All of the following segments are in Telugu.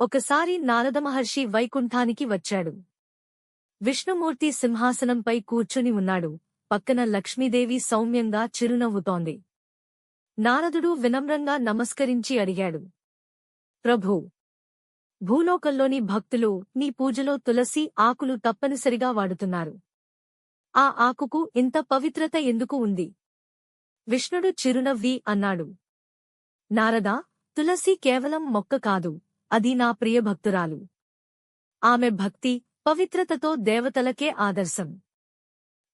ఒకసారి నారద మహర్షి వైకుంఠానికి వచ్చాడు. విష్ణుమూర్తి సింహాసనంపై కూర్చుని ఉన్నాడు. పక్కన లక్ష్మీదేవి సౌమ్యంగా చిరునవ్వుతోంది. నారదుడు వినమ్రంగా నమస్కరించి అడిగాడు. ప్రభూ! భూలోకంలోని భక్తులు నీ పూజలో తులసి ఆకులు తప్పనిసరిగా వాడుతున్నారు. ఆ ఆకుకు ఇంత పవిత్రత ఎందుకు ఉంది? విష్ణుడు చిరునవ్వి అన్నాడు. నారదా! తులసి కేవలం మొక్క కాదు. అది నా ప్రియభక్తురాలు ఆమె భక్తి పవిత్రతతో దేవతలకే ఆదర్శం.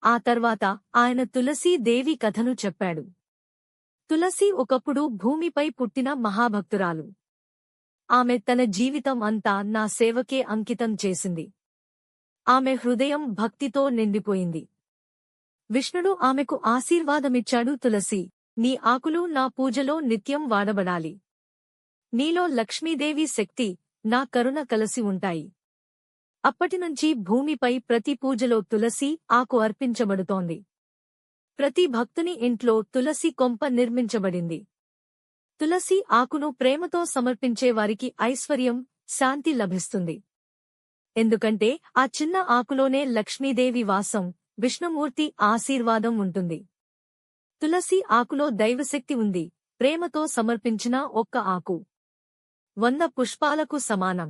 ఆ తర్వాత ఆయన తులసీ దేవి కథను చెప్పాడు. తులసి ఒకప్పుడు భూమిపై పుట్టిన మహాభక్తురాలు. ఆమె తన జీవితం అంతా నా సేవకే అంకితం చేసింది. ఆమె హృదయం భక్తితో నిండిపోయింది. విష్ణుడు ఆమెకు ఆశీర్వాదమిచ్చాడు తులసి నీ ఆకులు నా పూజలో నిత్యం వాడబడాలి. నీలో లక్ష్మీదేవి శక్తి నా కరుణ కలసి ఉంటాయి. అప్పటినుంచి భూమిపై ప్రతి పూజలో తులసి ఆకు అర్పించబడుతోంది. ప్రతి భక్తుని ఇంట్లో తులసి కొంప నిర్మించబడింది. తులసి ఆకును ప్రేమతో సమర్పించే వారికి ఐశ్వర్యం శాంతి లభిస్తుంది. ఎందుకంటే ఆ చిన్న ఆకులోనే లక్ష్మీదేవి వాసం విష్ణుమూర్తి ఆశీర్వాదం ఉంటుంది. తులసి ఆకులో దైవశక్తి ఉంది ప్రేమతో సమర్పించిన ఒక్క ఆకు. వంద పుష్పాలకు సమానం.